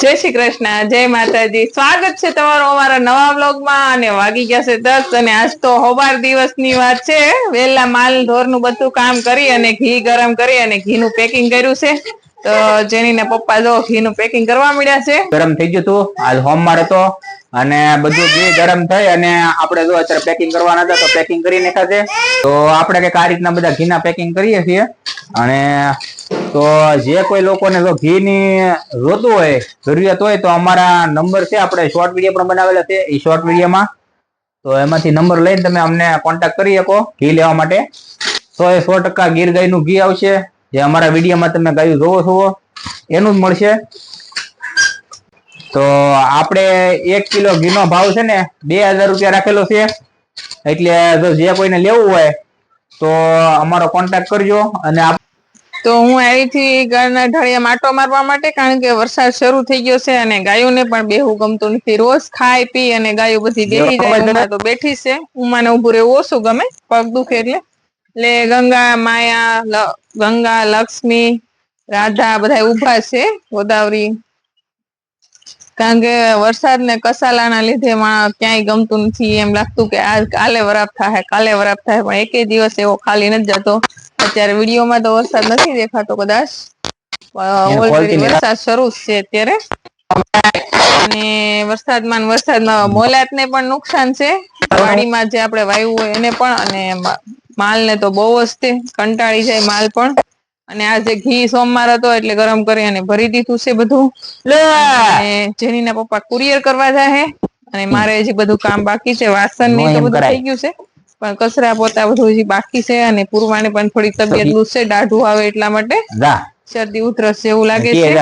જય શ્રી કૃષ્ણ, જય માતાજી. સ્વાગત છે તમારો અમારા નવા બ્લોગમાં અને વાગી ગયા છે દસ અને આજ તો હોબાર દિવસની વાત છે. વહેલા માલ ઢોરનું બધું કામ કરી અને ઘી ગરમ કરી અને ઘીનું પેકિંગ કર્યું છે. તો જેની ને પપ્પા જો ઘીનું પેકિંગ કરવા મળ્યા છે. ગરમ થઈ ગયું હતું આજ હોમવાર હતો અને બધું ઘી ગરમ થઈ અને આપણે જો અત્યારે પેકિંગ કરવાના હતા તો પેકિંગ કરી નાખ્યા છે તો આપણે કંઈક આ રીતના બધા ઘીના પેકિંગ કરીએ છીએ. અને તો જે કોઈ લોકોને જો ઘીની જોતું હોય, જરૂરિયાત હોય, તો અમારા નંબર છે, આપણે શોર્ટ વીડિયો પણ બનાવેલા છે એ શોર્ટ વિડીયોમાં તો એમાંથી નંબર લઈને તમે અમને કોન્ટેક્ટ કરી શકો, ઘી લેવા માટે. સો એ સો ટકા ગીર ગાયનું ઘી આવશે, જે અમારા વિડીયોમાં તમે ગાયું જોવો છો, એનું જ મળશે. તો આપણે એક કિલો ઘીનો ભાવ છે ને, બે હજાર રૂપિયા રાખેલો છે. એટલે જો જે કોઈને લેવું હોય, તો અમારો કોન્ટેક્ટ કરજો, અને તો હું અહીંથી ઘરના ઢળિયા માટો મારવા માટે કારણ કે વરસાદ શરૂ થઈ ગયો છે અને ગાયોને પણ બેહું ગમતું નથી. રોજ ખાઈ પી અને ગાયો બધી બેહી જાય. તો બેઠી છે. હું મને ઉભું રહેવું ઓછું ગમે પગ દુખે એટલે. એટલે ગંગા માયા ગંગા લક્ષ્મી રાધા બધા ઊભા છે. ગોદાવરી કારણ કે વરસાદ ને કસાલાના લીધે ક્યાંય ગમતું નથી. એમ લાગતું કે આ કાલે વરાપ થાય કાલે વરાપ થાય પણ એકે દિવસ એવો ખાલી નથી જતો. અત્યારે વિડીયોમાં તો વરસાદ નથી દેખાતો કદાચ. ઓલરેડી વરસાદ શરૂ છે અત્યારે. અને વરસાદમાં ને વરસાદમાં મોલાત ને પણ નુકસાન છે. વાડીમાં જે આપણે વાવ્યું હોય એને પણ અને માલ ને તો બહુ જ તે કંટાળી જાય માલ પણ. અને આજે ઘી સોમવાર હતો એટલે ગરમ કરી અને ભરી દીધું છે બધું. જેનીના પપ્પા કુરિયર કરવા જાય અને મારે હજી બધું કામ બાકી છે વાસણ ને બધું. થઈ ગયું છે. પણ કચરા પોતા બધું હજી બાકી છે અને પૂરવાને પણ થોડી તબિયત લૂઝ છે દાઢું આવે એટલા માટે. શરદી ઉધરસ જેવું લાગે છે.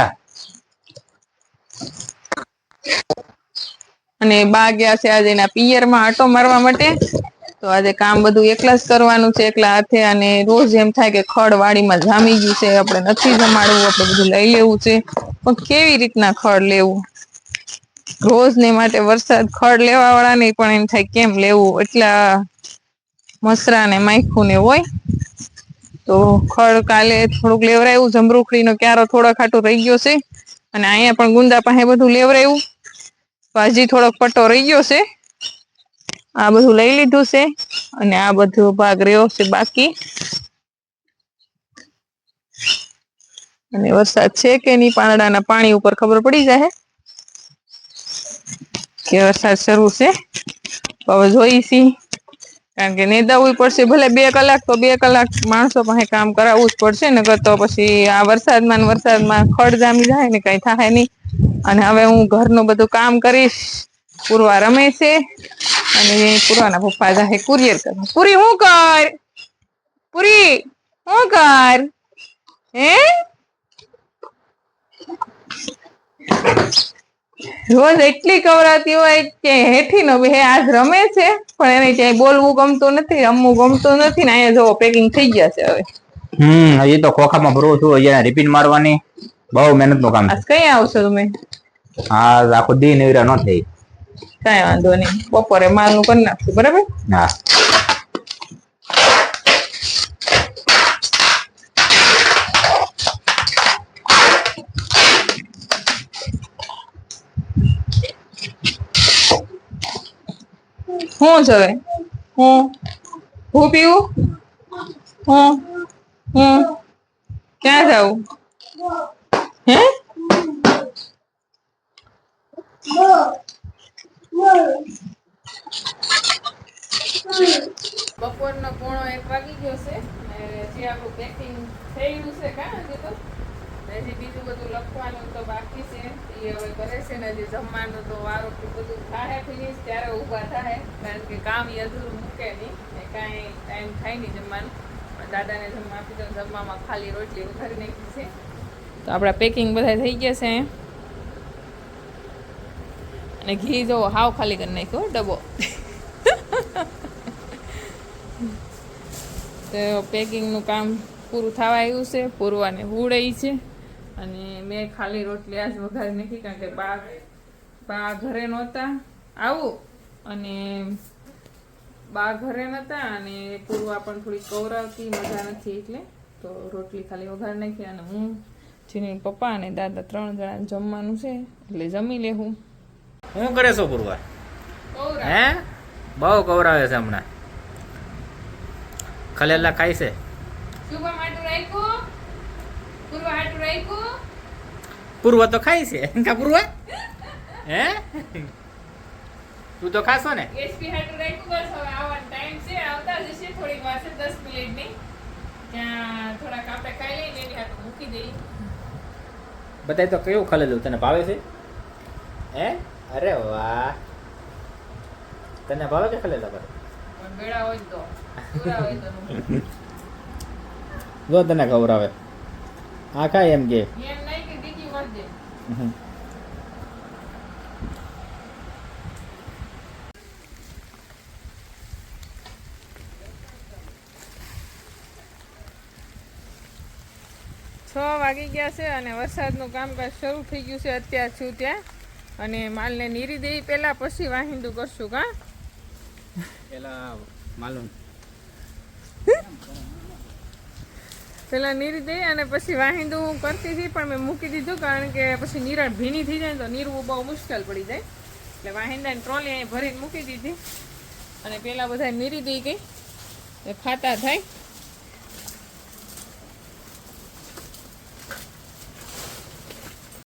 અને બા ગયા છે આજે એના પિયરમાં આટો મારવા માટે. તો આજે કામ બધું એકલા જ કરવાનું છે, એકલા હાથે અને રોજ એમ થાય કે ખડ વાડીમાં જામી ગયું છે, આપણે નથી જમાડવું, આપણે બધું લઈ લેવું છે. પણ કેવી રીતના ખડ લેવું? રોજ ને માટે વરસાદ ખડ લેવા વાળા નહીં પણ એમ થાય કેમ લેવું? એટલા મસરા ને માયખું ને હોય. તો ખડ કાલે થોડુંક લેવરાયું, જમરૂખડીનો ક્યારો થોડો ખાટો રહી ગયો છે. અને અહીંયા પણ ગુંદા પાસે બધું લેવરાયું. હજી થોડોક પટ્ટો રહી ગયો છે. આ બધું લઈ લીધું છે અને આ બધો ભાગ રહ્યો છે બાકી. અને વરસાદ છે કે નહીં પાંદડાના પાણી ઉપર ખબર પડી જાય કે વરસાદ શરૂ છે. હવે જોઈશી કારણ કે નિંદાવવું પડશે ભલે બે કલાક તો બે કલાક માણસો પાસે કામ કરાવવું જ પડશે, નકર તો પછી આ વરસાદમાં વરસાદમાં ખડ જામી જાય ને કઈ થાય નહીં. અને હવે હું ઘરનું બધું કામ કરીશ. પૂરવા રમે છે. અને પૂરવાના પપ્પા જાહે કુરિયર કરવા પૂરી હું કર? પૂરી હું કર? હે? રોજ એટલી કવરાતી હોય કે હેઠી નો બે આજ રમે છે પણ એને ક્યાંય બોલવું ગમતું નથી રમવું ગમતું નથી ને અહીંયા જો પેકિંગ થઈ ગયા છે હવે. હમ હજી તો ખોખામાં ભરવું છું હજી રિપીટ મારવાની. બહુ મહેનતનું કામ આજ કઈ આવશો તમે? હા આખો દી નવરા ન થઈ. કઈ વાંધો નહીં. બપોરે માલનું કરી નાખશું બરાબર? હા. હું છે હવે? હું? હું પીવું? હું? હું? ક્યાં જાઉં? હે? બપોરનો પોણો એક વાગી ગયો છે. જે આપણું પેકિંગ ગયું છે કાં હજી તો. હજી બીજું બધું લખવાનું તો બાકી છે. એ હવે કરે છે ને હજી જમવાનું તો વારો બધું થાય ફિનિશ ત્યારે ઊભા થાય કારણ કે કામ ઈ અધૂરું મૂકે નહીં. એ કાંઈ ટાઈમ થાય નહીં જમવાનું. દાદાને જમવા આપી દો જમવામાં ખાલી રોટલી ઉધારી નાખી છે. તો આપણા પેકિંગ બધા થઈ ગયા છે. અને ઘી જો હાવ ખાલી કરી નાખ્યો ડબો તો પેકિંગનું કામ પૂરું થવા આવ્યું છે, પૂરવાને હુડે છે. અને મેં ખાલી રોટલી આજ વઘારી નાખી કારણ કે બા બા ઘરે નહોતા. આવું. અને બા ઘરે નહોતા અને પૂર્વા પણ થોડી કવરાવતી મજા નથી એટલે તો રોટલી ખાલી વઘારી નાખી અને હું, જેની પપ્પા અને દાદા ત્રણ જણા જમવાનું છે, એટલે જમી લેવું શું કરે છો પૂર્વા હે? બહુ કવરાવે છે હમણાં. ખલેલા ખાય છે? પૂર્વ તો ખાય છે. કા પૂર્વ? હે? તું તો ખાશો ને? એસપી હાટુ રાખ્યું. બસ હવે આવવાનો ટાઈમ છે. આવતા જશે થોડીક વાર છે 10 મિનિટની. ત્યાં થોડાક આપણે ખાઈ લઈને એની હાટું મૂકી દઈએ. બતાય તો કેવું ખલેલું? તને ભાવે છે? હે? અરે વાહ. તને ભાવે કે ખલેલા તો. જો તને ખવડાવે આ ખાય એમ કે. છ વાગી ગયા છે અને વરસાદનું કામકાજ શરૂ થઈ ગયું છે અત્યાર છું ત્યાં અને માલને નીરી દઈ પહેલાં પછી વાહિંદુ કરશું કા? પેલા માલુમ. પેલા નીરી દઈ અને પછી વાહિંદુ હું કરતી હતી પણ મેં મૂકી દીધું કારણ કે પછી નિરાળ ભીની થઈ જાય ને તો નીરવું બહુ મુશ્કેલ પડી જાય. એટલે વાહિંદાની ટ્રોલી અહીં ભરીને મૂકી દીધી. અને પેલા બધા નીરી દઈ ગઈ. એ ખાતા થાય.